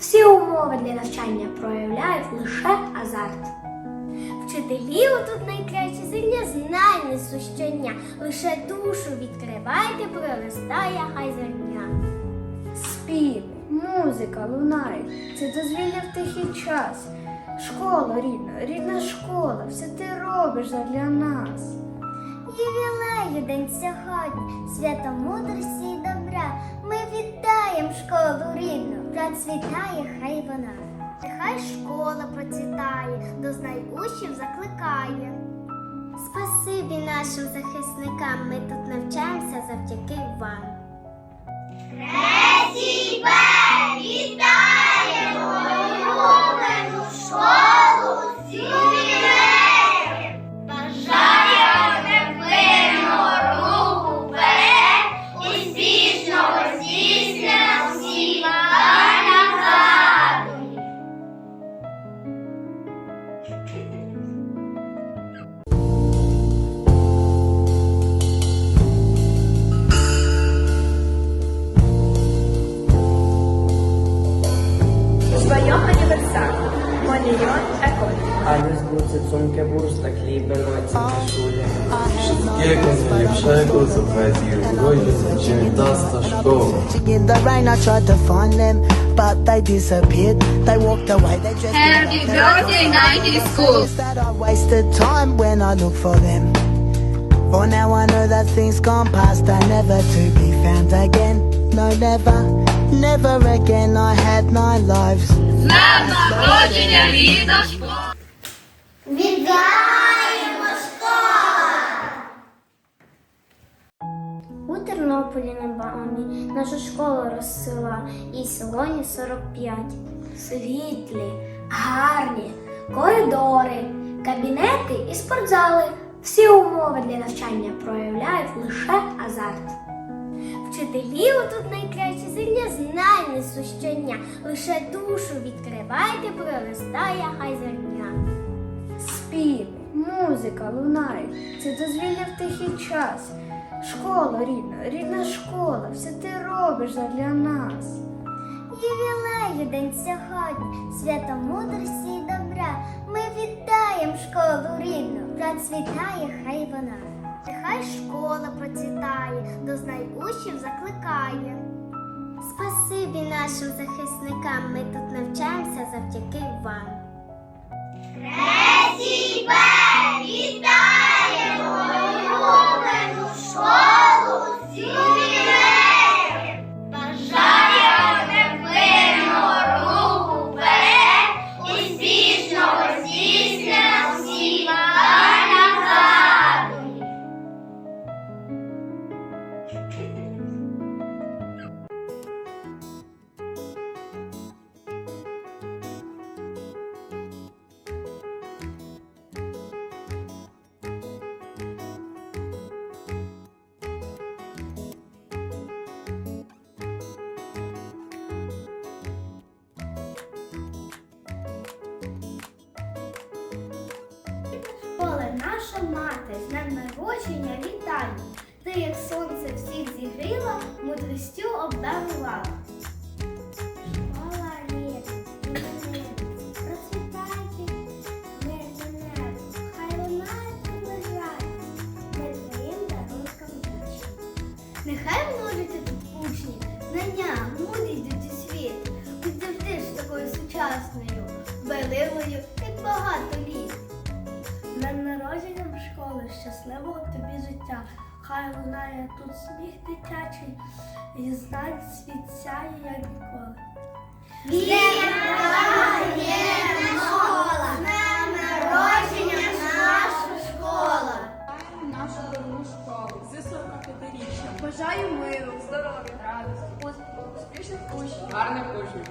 Всі умови для навчання проявляють лише азарт. Вчителі тут найкращі зерня знань несу щодня. Лише душу відкривайте, проростає хай зерня. Спів, музика лунає, це дозвілля в тихий час. Школа рідна, рідна школа, все ти робиш для нас. Ювілею день сьогодні, свято мудрості і добра. Ми вітаємо школу рідну, процвітає хай вона. Нехай школа процвітає, до знай закликає. Спасибі нашим захисникам, ми тут навчаємося завдяки вам. Своем rain, I tried to find them, but they disappeared. They walked away. They just Happy birthday, Nike School. That I wasted time when I looked for them. For now I know that things gone past are never to be found again. No, never, never again. I had my lives. Znam narodzenia i do szkoły. Тернополі на Бамі наша школа розсила і сьогодні 45. Світлі, гарні, коридори, кабінети і спортзали. Всі умови для навчання проявляють лише азарт. Вчителі тут найкращі зерня знань несу. Лише душу відкривайте, проростає хай зерня. Спів, музика лунає, це дозвілля в тихий час. Школа рідна, рідна школа, все ти робиш для нас. Ювілею день сьогодні, свято мудрості і добра. Ми вітаємо школу рідну, процвітає хай вона. Нехай школа процвітає, до знай закликає. Спасибі нашим захисникам, ми тут навчаємося завдяки вам. 所。Лунає тут сміх дитячий, і знань світ сяє, як ніколи. Нашу дорогу школу зі 45-річчям. Бажаю миру, здоров'я, радості, успішних учнів. Гарних учнів.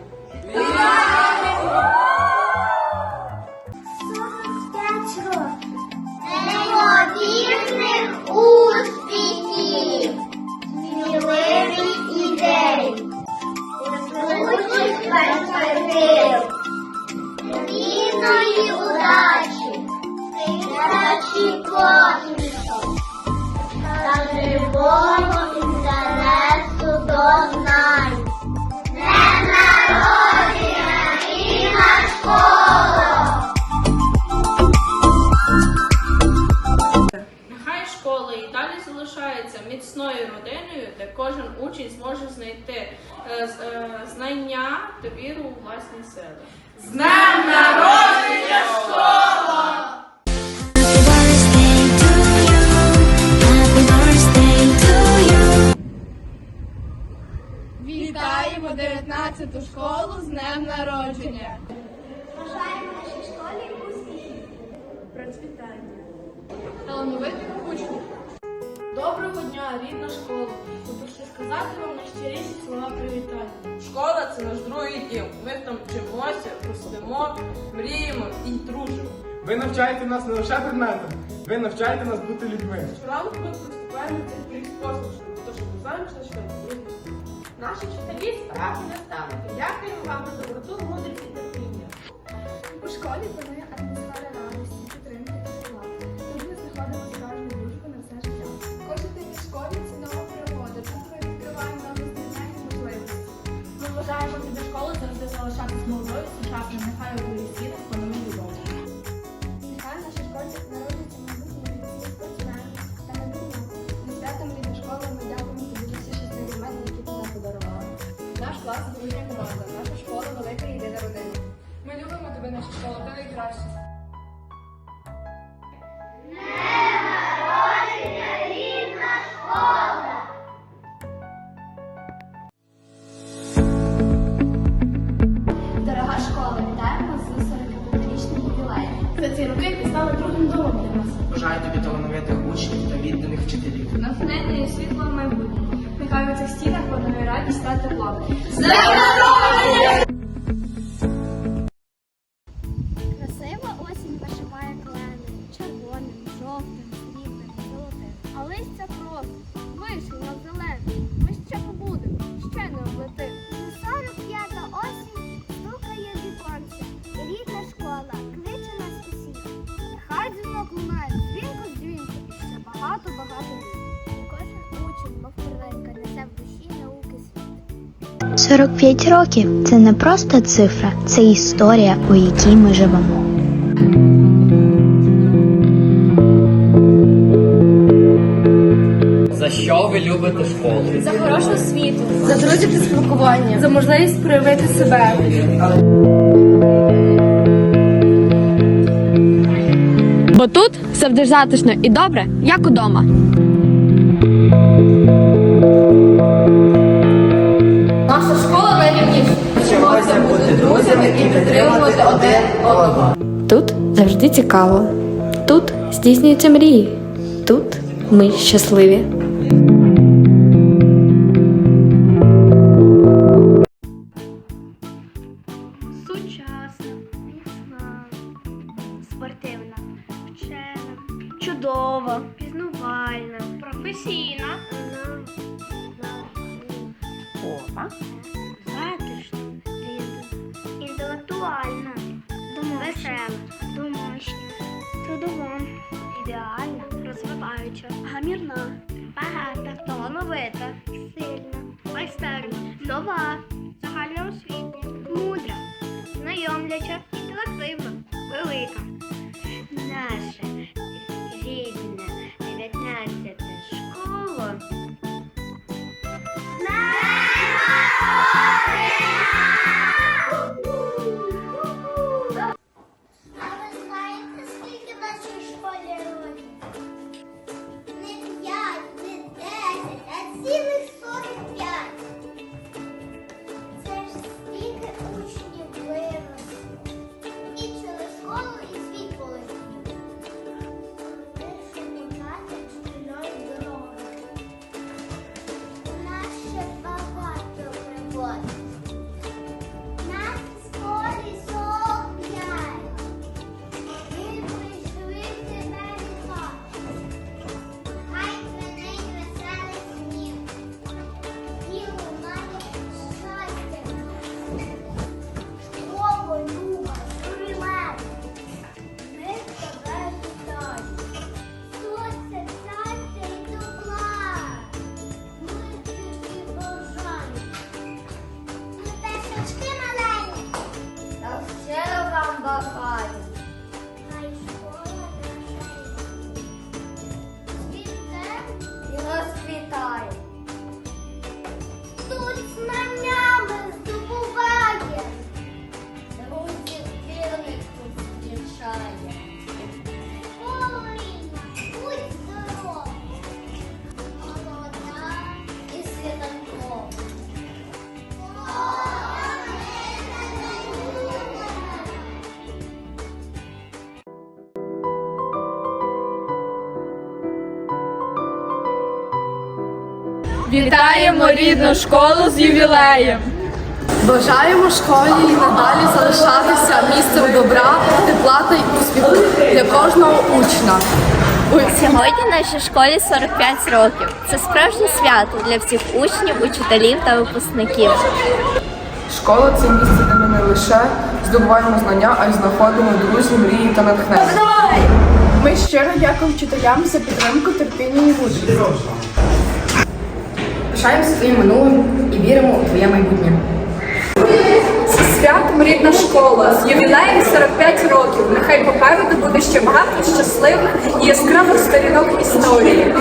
Кожен учень зможе знайти е, е, знання та віру у власні сили. З днем народження школа! Вітаємо 19-ту школу з днем народження. Бажаємо нашій школі успіхів! Процвітання. Талановитих учнів. Доброго дня, рідна школа. Сказати вам найщиріші слова привітання. Школа це наш другий дім. Ми там вчимося, ростемо, мріємо і дружимо. Ви навчаєте нас не лише предметом, ви навчаєте нас бути людьми. Щоранку ми приступаємо до цих посмішок, тож ми завжди що дружимо. Наші вчителі справді наставники. Дякуємо вам за доброту, мудрість і терпіння. У школі панує атмосфера радості, тебе, наша школа, ти найкраща. Дорога школа, вітаємо з 40-річним ювілеєм. За ці роки ти стала другим домом для нас. Бажаю тобі талановитих учнів та відданих вчителів. Натхнення і світло в майбутнє. Нехай у цих стінах панує радість та тепло. Красива лунає, дзвінко дзвінко, ще багато-багато літ. І кожен учень, мов перлинка, несе в душі науки світ. 45 років це не просто цифра, це історія, у якій ми живемо. За що ви любите школу? За хорошу освіту, за друзів та спілкування, за можливість проявити себе. Завжди затишно і добре, як удома. Наша школа найрівніша. Вчимося бути друзями і підтримувати один одного. Тут завжди цікаво. Тут здійснюються мрії. Тут ми щасливі. Знайомляча, інтелективна, велика. one. Вітаємо рідну школу з ювілеєм! Бажаємо школі і надалі залишатися місцем добра, тепла та успіху для кожного учня. Сьогодні нашій школі 45 років. Це справжнє свято для всіх учнів, учителів та випускників. Школа це місце, де ми не лише здобуваємо знання, а й знаходимо друзі, мрії та натхнення. Ми щиро дякуємо вчителям за підтримку, терпіння і мудрість. Пишаємося твоїм минулим і віримо у твоє майбутнє. Зі святом рідна школа, з ювілеєм 45 років. Нехай попереду буде ще багато щасливих і яскравих сторінок історії.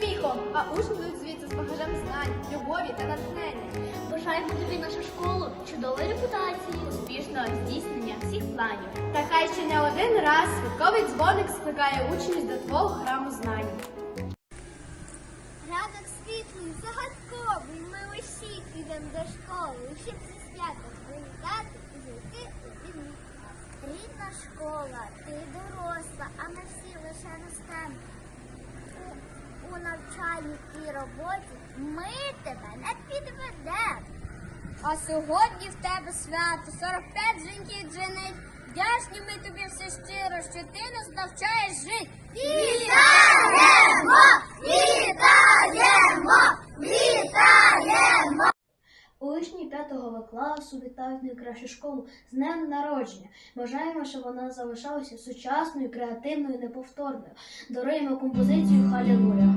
Сміхом, а учні будуть звідси з багажем знань, любові та натхнення. Бажаємо тобі нашу школу чудової репутації, успішного здійснення всіх планів. Та хай ще не один раз святковий дзвоник скликає учнів до твого храму знань. Ранок світлий, загадковий, ми усі підемо до школи, щоб це свято привітати і зайти у вільні. Рідна школа, ти доросла, а ми всі лише ростемо. У, навчанні і роботі ми тебе не підведемо. А сьогодні в тебе свято, 45 жінків дженить. Вдячні ми тобі все щиро, що ти нас навчаєш жити. Вітаємо! Вітаємо! Вітаємо! Учні 5 В класу вітають школу з днем народження. Бажаємо, щоб вона залишалася сучасною, креативною, неповторною. Даруємо композицію Халілуя.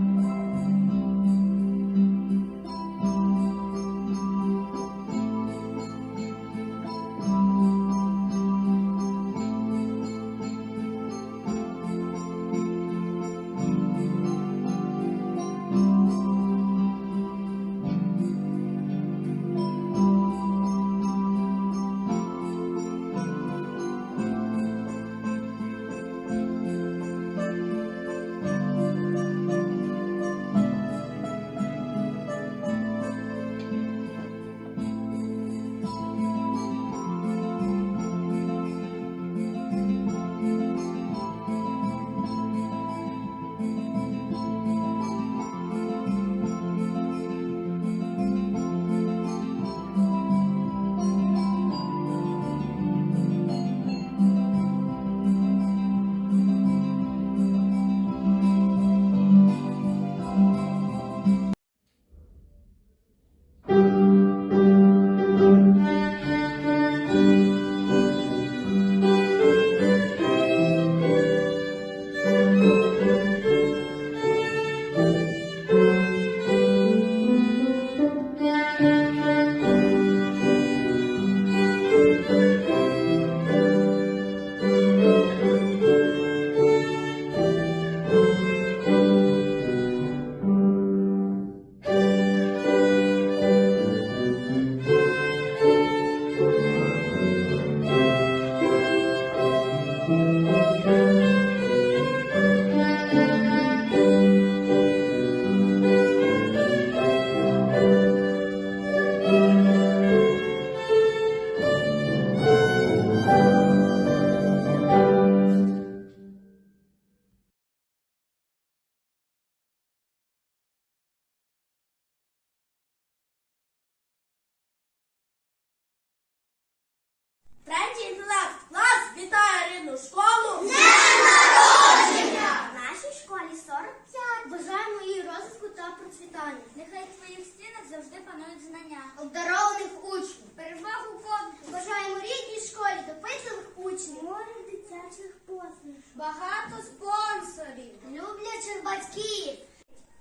Багато спонсорів. Люблячих батьків.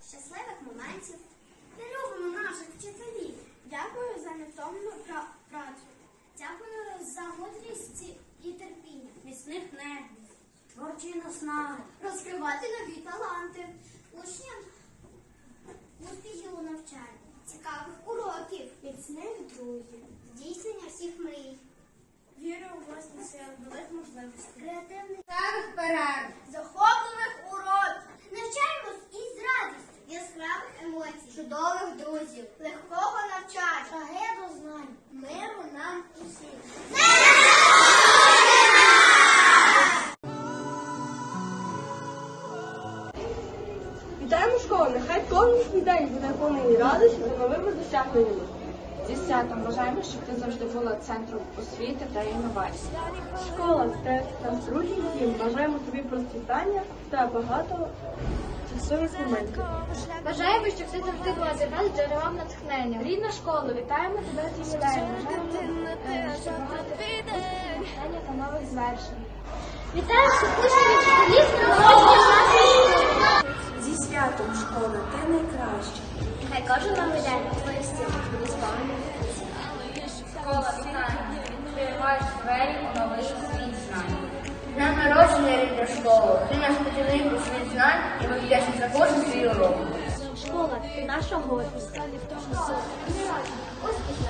Щасливих моментів. Ми любимо наших вчителів. Дякую за невтомну пра- працю. Дякую за мудрість і терпіння. Міцних нервів. Творчої наснаги. Розкривати нові таланти. Учням успіхів у навчанні. Цікавих уроків. Міцних друзів. Здійснення всіх мрій. Вірю у власні сили, нових можливостей. Креативних старих перерв, захоплених уроків. Навчаємось із радістю, яскравих емоцій, чудових друзів, легкого навчання, шаги знань, миру нам усім. Вітаємо школу! Нехай кожен день буде наповнений радості та новими досягненнями. Зі святом бажаємо, щоб ти завжди була центром освіти та інновацій. Школа це наш дружній дім. Бажаємо тобі процвітання та багато щасливих моментів. Бажаємо, щоб ти завжди була для нас джерелом натхнення. Рідна школа, вітаємо тебе з ювілеєм. Бажаємо е, ще багато натхнення та нових звершень. Вітаю всіх учнів і вчителів з народженням школи. Зі святом школа, ти найкраща. Хай кожен новий день Школа знань. Відкриваєш двері у новий світ знань. Днем народження рідна школа. Ти наш путівник у світ знань і ми вдячні за кожен свій урок. Школа це наша гордість. Успішно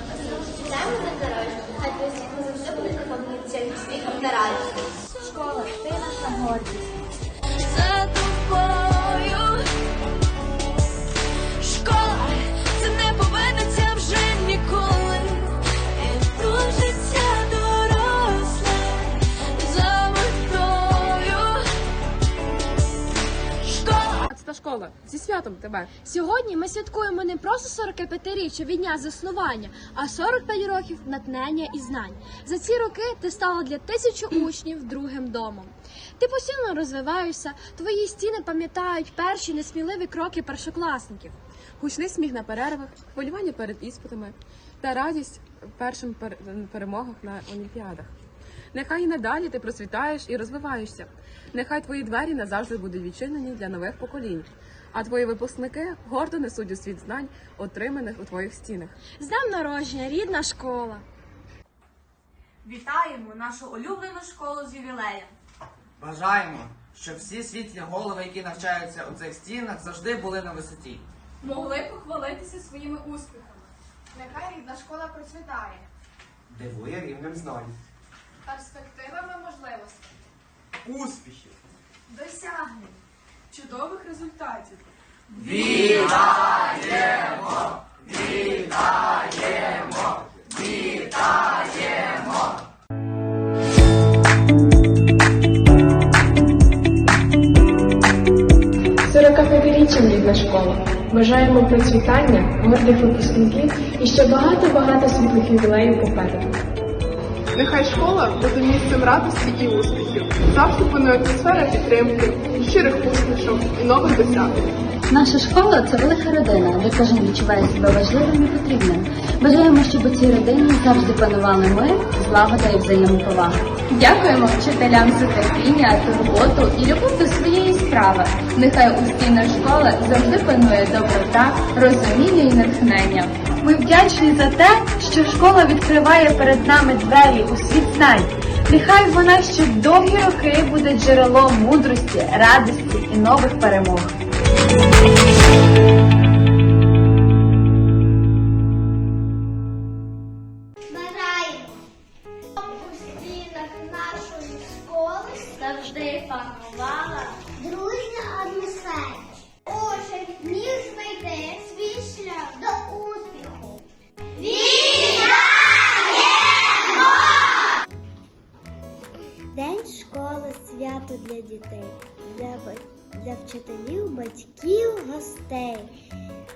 Вітаємо на здоров'я. Хай твої світло завжди буде наповнюватися сміхом та радістю. Школа це наша гордість. Школа. Зі святом тебе. Сьогодні ми святкуємо не просто 45-річчя від дня заснування, а 45 років натхнення і знань. За ці роки ти стала для тисячі учнів другим домом. Ти постійно розвиваєшся, твої стіни пам'ятають перші несміливі кроки першокласників. Гучний сміх на перервах, хвилювання перед іспитами та радість першим перемогах на олімпіадах. Нехай і надалі ти процвітаєш і розвиваєшся. Нехай твої двері назавжди будуть відчинені для нових поколінь, а твої випускники гордо несуть у світ знань, отриманих у твоїх стінах. З днем народження, рідна школа! Вітаємо нашу улюблену школу з ювілеєм. Бажаємо, щоб всі світлі голови, які навчаються у цих стінах, завжди були на висоті. Могли похвалитися своїми успіхами. Нехай рідна школа процвітає Дивує рівнем знань. Перспективами можливостей, Успіхів! досягнень, чудових результатів. Вітаємо! Вітаємо! Вітаємо! Сорокап'ятиріччям рідна школа. Бажаємо процвітання, гордих випускників і ще багато-багато світлих ювілеїв попереду. Нехай школа буде місцем радості і успіхів. Завжди панує атмосфера підтримки, щирих усмішок і нових досягнень. Наша школа це велика родина, де кожен відчуває себе важливим і потрібним. Бажаємо, щоб у цій родині завжди панували мир, злагода і взаємоповага. Дякуємо вчителям за терпіння, турботу і любов до своєї справи. Нехай у стінах школи завжди панує доброта, розуміння і натхнення. Ми вдячні за те, що школа відкриває перед нами двері у світ знань. Нехай вона ще довгі роки буде джерелом мудрості, радості і нових перемог. Вчителів, батьків, гостей.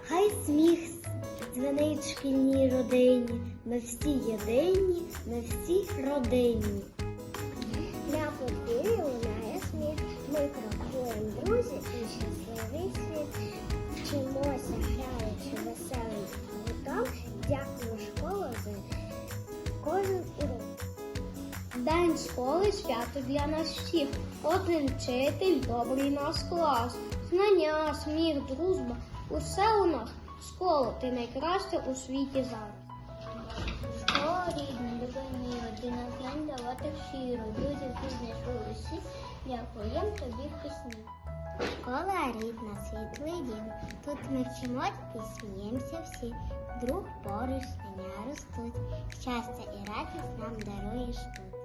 Хай сміх дзвенить шкільній родині. Ми всі єдині, ми всі родинні. Школи свято для нас всіх. Один вчитель, добрий наш клас. Знання, сміх, дружба. Усе у нас. Школа, ти найкраща у світі зараз. Школа рідна, любимі, ти нас знань давати щиро. Друзі, ти знайшли усі, дякуємо тобі в пісні. Школа рідна, світлий дім. Тут ми вчимось і сміємося всі. Друг поруч, знання ростуть. Щастя і радість нам даруєш тут.